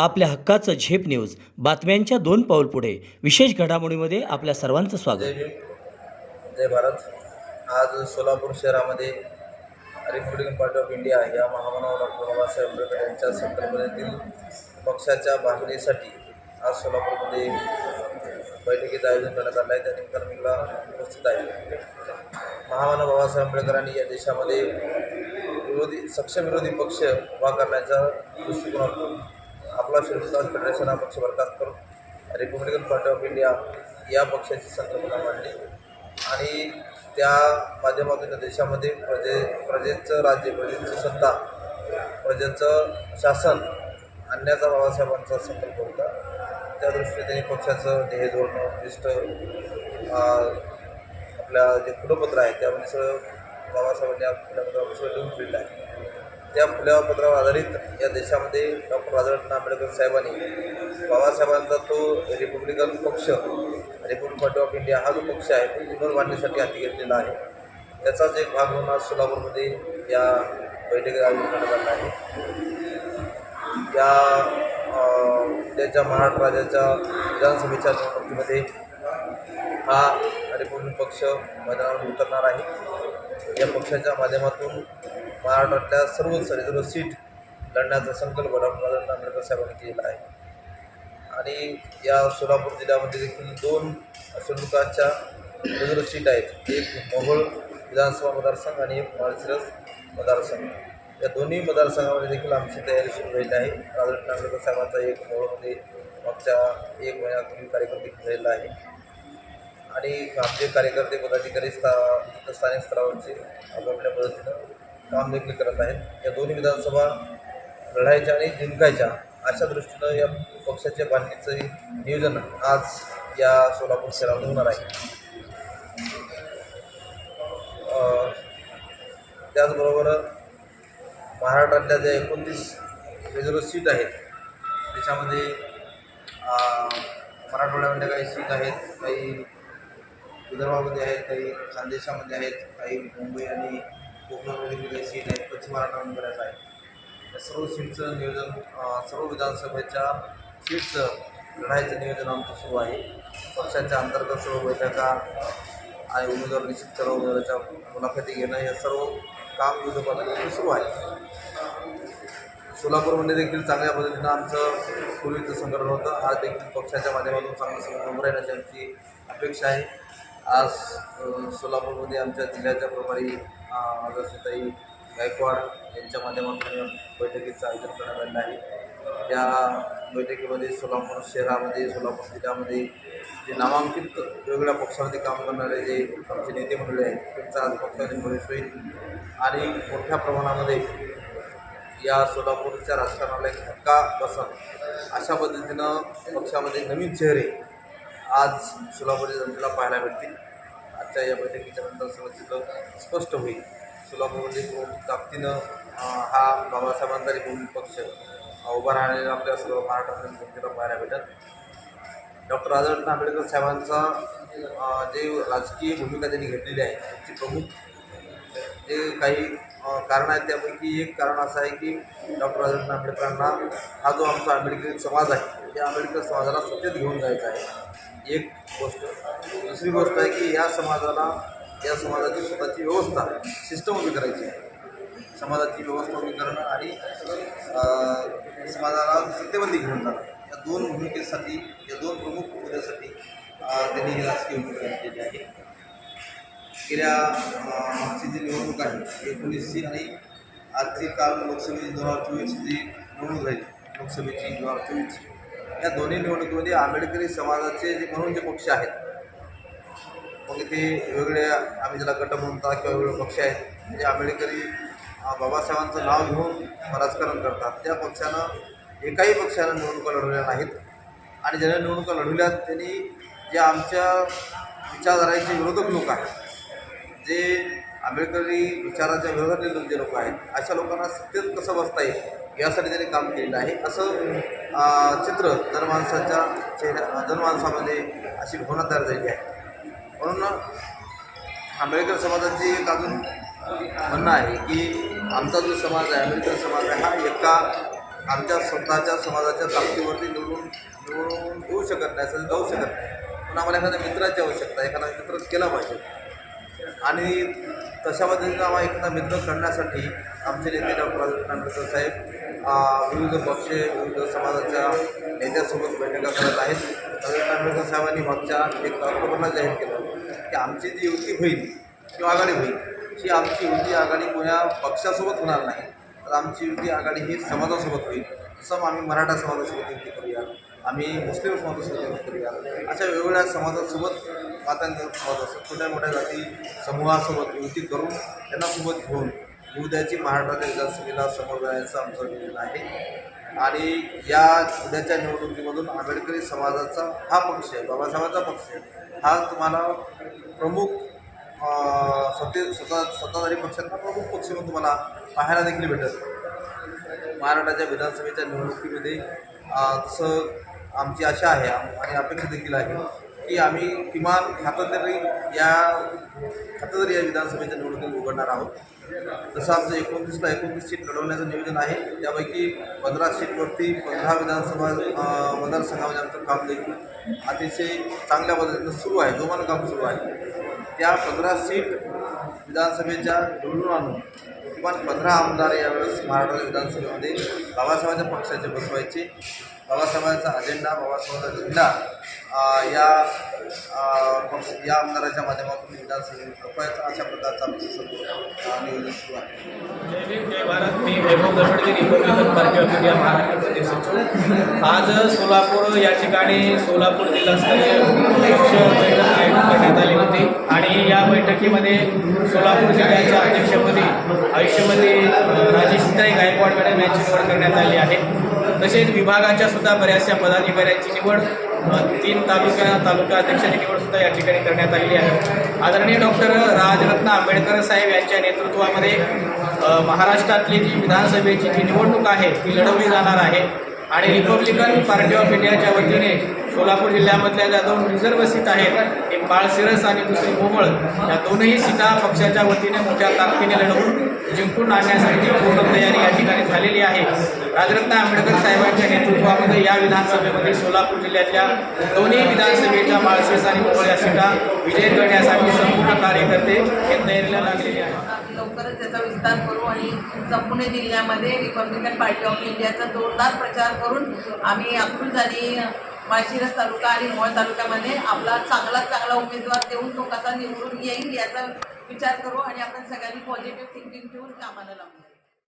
आपल्या हक्काचं झेप न्यूज. बातम्यांच्या दोन पाऊल पुढे. विशेष घडामोडीमध्ये आपल्या सर्वांचं जय स्वागत भीम. जय भारत. आज सोलापूर शहरामध्ये रिपब्लिकन पार्टी ऑफ इंडिया या महामानव डॉक्टर बाबासाहेब आंबेडकर यांच्या संकल्पनेतील पक्षाच्या बांधणीसाठी आज सोलापूरमध्ये बैठकीचं आयोजन करण्यात आलं आहे. त्या ठिकाणी मी उपस्थित आहे. महामानव बाबासाहेब आंबेडकरांनी या देशामध्ये विरोधी सक्षम विरोधी पक्ष उभा करण्याचा दृष्टिकोनातून आपला शिवसेना फेडरेशन हा पक्ष बरखास्त करून रिपब्लिकन पार्टी ऑफ इंडिया या पक्षाची संकल्पना मांडली. आणि त्या माध्यमातून देशामध्ये प्रजे प्रजेचं राज्य प्रजेची सत्ता प्रजेचं शासन आणण्याचा बाबासाहेबांचा संकल्प होता. त्या दृष्टीने त्यांनी पक्षाचं ध्येय धोरण उद्दिष्ट आपल्या जे फुलपत्र आहे त्यामध्ये सगळं बाबासाहेबांनी आपल्या फुलपत्रावर लिहून ठेवलेलं आहे. त्या फुलपत्रावर आधारित या देशामध्ये डॉक्टर राजरत्न आंबेडकर साहेबांनी बाबासाहेबांचा तो रिपब्लिकन पक्ष रिपब्लिक पार्टी ऑफ इंडिया हा जो पक्ष आहे तो पुनर्बांधणीसाठी हाती घेतलेला आहे. त्याचाच एक भाग म्हणून आज सोलापूरमध्ये या बैठकीत आयोजन करण्यात आला आहे. या उद्याच्या महाराष्ट्र राज्याच्या विधानसभेच्या निवडणुकीमध्ये हा रिपब्लिक पक्ष मैदानावर उतरणार आहे. या पक्षाच्या माध्यमातून महाराष्ट्रातल्या सर्व रिझर्व सीट लढण्याचा संकल्प डॉक्टर आंबेडकर साहेबांनी केलेला आहे. आणि या सोलापूर जिल्ह्यामध्ये देखील दोन शेड्यूल रिझर्व सीट आहेत. एक मोहोळ विधानसभा मतदारसंघ आणि एक माळशिरस मतदारसंघ. या दोन्ही मतदारसंघामध्ये देखील आमची तयारी सुरू झालेली आहे. राजरत्न आंबेडकर साहेबांचा एक मोहोळमध्ये मागच्या एक महिन्यापूर्वी कार्यक्रम देखील झालेला आहे. आणि आमचे कार्यकर्ते पदाधिकारी स्था स्थानिक स्तरावरचे आपापल्या पद्धतीनं काम देखील करत आहेत. या दोन्ही विधानसभा लढायच्या आणि जिंकायच्या अशा दृष्टीनं या पक्षाच्या बांधणीचं नियोजन आज या सोलापूर शहरामध्ये होणार आहे. त्याचबरोबर महाराष्ट्रातल्या ज्या एकोणतीस रिझर्व सीट आहेत त्याच्यामध्ये मराठवाड्यामध्ये काही सीट आहेत काही विदर्भामध्ये आहेत काही खानदेशामध्ये आहेत काही मुंबई आणि कोकणामध्ये देखील काही सीट आहेत पश्चिम महाराष्ट्रामध्ये बऱ्याच आहेत या सर्व सीटचं नियोजन सर्व विधानसभेच्या सीटचं लढाईचं नियोजन आमचं सुरू आहे. पक्षाच्या अंतर्गत सर्व बैठका आणि उमेदवार निश्चित सर्व उमेदवाराच्या मुलाखती घेणं हे सर्व काम विविध पद्धतीने सुरू आहे. सोलापूरमध्ये देखील चांगल्या पद्धतीनं आमचं पूर्वीचं संघटन होतं. आज देखील पक्षाच्या माध्यमातून चांगलं संघटन उभं राहण्याची आमची अपेक्षा आहे. आज सोलापूरमध्ये आमच्या जिल्ह्याच्या प्रभारी अ, गायकवाड यांच्या माध्यमातून बैठकीचं आयोजन करण्यात आलं आहे. त्या बैठकीमध्ये सोलापूर शहरामध्ये सोलापूर जिल्ह्यामध्ये जे नामांकित वेगवेगळ्या पक्षामध्ये काम करणारे जे आमचे नेते मंडळी आहेत त्यांचा आज पक्षाने प्रवेश होईल. आणि मोठ्या प्रमाणामध्ये या सोलापूरच्या राजकारणाला एक धक्का बसत अशा पद्धतीनं पक्षामध्ये नवीन चेहरे आज सोलापूरच्या जनतेला पाहायला भेटतील आजच्या या बैठकीच्या नंतर सगळं चित्र स्पष्ट होईल. सोलापूरमध्ये खूप ताकदीनं हा बाबासाहेबांचा रिपब्लिक पक्ष उभा राहण्याला आपल्या सर्व महाराष्ट्रातील जनतेला पाहायला भेटत डॉक्टर राजरत्न आंबेडकर साहेबांचा जे राजकीय भूमिका त्यांनी घेतलेली आहे त्याची प्रमुख जे काही कारण आहेत त्यापैकी एक कारण असं आहे की डॉक्टर राजरत्न आंबेडकरांना हा जो आमचा आंबेडकरी समाज आहे त्या आंबेडकर समाजाला सत्तेत घेऊन जायचा आहे. एक गोष्ट दुसरी गोष्ट आहे की या समाजाला, या समाजाची स्वतःची व्यवस्था सिस्टम उभी करायची आहे. समाजाची व्यवस्था उभी करणं आणि समाजाला सत्तेबंदी घेऊन जाणं. या दोन भूमिकेसाठी, या दोन प्रमुख मुद्द्यासाठी त्यांनी राजकीय भूमिका घेतलेली आहे. गेल्या मागची जी निवडणूक आहे एकोणीसची आणि आजची काल लोकसभेची दोन हज़ार चोवीस जी निवडणूक झाली लोकसभेची दोन हज़ार चोवीसची. या दोन्ही निवडणुकीमध्ये आंबेडकरी समाजाचे जे म्हणून जे पक्ष आहेत मग ते वेगवेगळे आम्ही ज्याला गट म्हणतात किंवा वेगवेगळे पक्ष आहेत म्हणजे आंबेडकरी बाबासाहेबांचं नाव घेऊन राजकारण करतात. त्या पक्षानं एकाही पक्षानं निवडणुका लढवल्या नाहीत. आणि ज्यांना निवडणुका लढवल्या त्यांनी जे आमच्या विचारधाराचे विरोधक लोक आहेत जे आंबेडकरी विचाराच्या विरोधातले जे लोक आहेत अशा लोकांना सत्तेत कसं बसता येईल? यासाठी त्यांनी काम केलेलं आहे. असं चित्र जनमानसाच्या चेहऱ्या जनमानसामध्ये अशी भावना तयार झालेली आहे. म्हणून आंबेडकर समाजाची एक अजून म्हणणं आहे की आमचा जो समाज आहे आंबेडकर समाज आहे हा एका आमच्या स्वतःच्या समाजाच्या ताकदीवरती निवडून निवडून येऊ शकत नाही असं जाऊ शकत नाही. पण आम्हाला एखाद्या मित्राची आवश्यकता एखादा मित्र केला पाहिजे. आणि तशा पद्धतीनं आम्हाला एखादा मित्र करण्यासाठी आमचे नेते डॉक्टर आंबेडकर साहेब विविध पक्ष विविध समाजाच्या नेत्यासोबत बैठका करत आहेत. आंबेडकर साहेबांनी मागच्या एक ऑक्टोबरला जाहीर केलं की आमची जी युती होईल किंवा आघाडी होईल ही आमची युती आघाडी कोण्या पक्षासोबत होणार नाही. तर आमची युती आघाडी ही समाजासोबत होईल. जसं आम्ही मराठा समाजासोबत युती करूया. आम्ही मुस्लिम समाजासोबत युती करूया. अशा वेगवेगळ्या समाजासोबत मातांचा असं असतो छोट्या मोठ्या जाती समूहासोबत युती करून त्यांना सोबत घेऊन उद्याची महाराष्ट्राच्या विधानसभेला समोर जाण्याचं आमचं नियोजन आहे. आणि या उद्याच्या निवडणुकीमधून आंबेडकरी समाजाचा हा पक्ष आहे बाबासाहेबांचा पक्ष आहे. हा तुम्हाला प्रमुख सत्ते स्वतः सत्ताधारी पक्षांना प्रमुख पक्ष म्हणून तुम्हाला पाहायला देखील भेटत महाराष्ट्राच्या विधानसभेच्या निवडणुकीमध्ये तसं आमची आशा आहे आणि अपेक्षा देखील आहे की आम्ही किमान खातं तरी या खातं तरी या विधानसभेच्या निवडणुकीत उघडणार आहोत. तसं आमचं एकोणतीसला एकोणतीस सीट लढवण्याचं नियोजन आहे त्यापैकी पंधरा सीटवरती पंधरा विधानसभा मतदारसंघामध्ये आमचं काम देखील अतिशय चांगल्या पद्धतीनं सुरू आहे जोमानं काम सुरू आहे. त्या पंधरा सीट विधानसभेच्या निवडून आणून किमान पंधरा आमदार यावेळेस महाराष्ट्र विधानसभेमध्ये बाबासाहेबांच्या पक्षाचे बसवायचे. बाबासाहेबांचा अजेंडा बाबासाहेबांचा झेंडा या पक्ष या आमदाराच्या माध्यमातून विधानसभेत रोखवायचा अशा प्रकारचा सर्व नियोजन सुरू आहे. जय जय भारत. मी Vaibhav Darawade Republican party of India Maharashtra प्रदेश आज सोलापूर या ठिकाणी सोलापूर जिल्हास्तरीय बैठक आयोजित करण्यात आली होती. आणि या बैठकीमध्ये सोलापूर जिल्ह्याच्या अध्यक्षपदी आयुष्यमध्ये राजेश गायकवाड मॅडम यांची निवड करण्यात आली आहे. तसेच विभागाच्या सुद्धा बऱ्याचशा पदाधिकाऱ्यांची निवड तीन तालुक्या तालुका अध्यक्षाची निवड सुद्धा या ठिकाणी करण्यात आलेली आहे. आदरणीय डॉक्टर राजरत्न आंबेडकर साहेब यांच्या नेतृत्वामध्ये महाराष्ट्रातली जी विधानसभेची जी निवडणूक आहे ती लढवली जाणार आहे. आणि रिपब्लिकन पार्टी ऑफ इंडियाच्या वतीने सोलापूर जिल्ह्यामधल्या ज्या दोन रिझर्व्ह सीट आहेत एक बाळशिरस आणि दुसरी मोमळ या दोनही सीटा पक्षाच्या वतीने मोठ्या ताकदीने लढवून जिंकून आणण्यासाठी पूर्ण तयारी या ठिकाणी झालेली आहे राजरत्न आंबेडकर साहेबांच्या नेतृत्वामध्ये या विधानसभेमध्ये सोलापूर जिल्ह्यातल्या दोन्ही विधानसभेच्या माळशेस आणि मोहोळ सीटा विजय करण्यासाठी संपूर्ण कार्यकर्ते हे तयारीला लागलेले आहेत. आम्ही लवकरच त्याचा विस्तार करू आणि संपूर्ण जिल्ह्यामध्ये रिपब्लिकन पार्टी ऑफ इंडियाचा जोरदार प्रचार करून आम्ही अकलूज आणि माळशिरस तालुका आणि मोळ तालुक्यामध्ये आपला चांगला चांगला उमेदवार देऊन तो कसा निवडून येईल याचा विचार करू आणि आपण सगळ्यांनी पॉझिटिव्ह थिंकिंग ठेवून कामाला लागू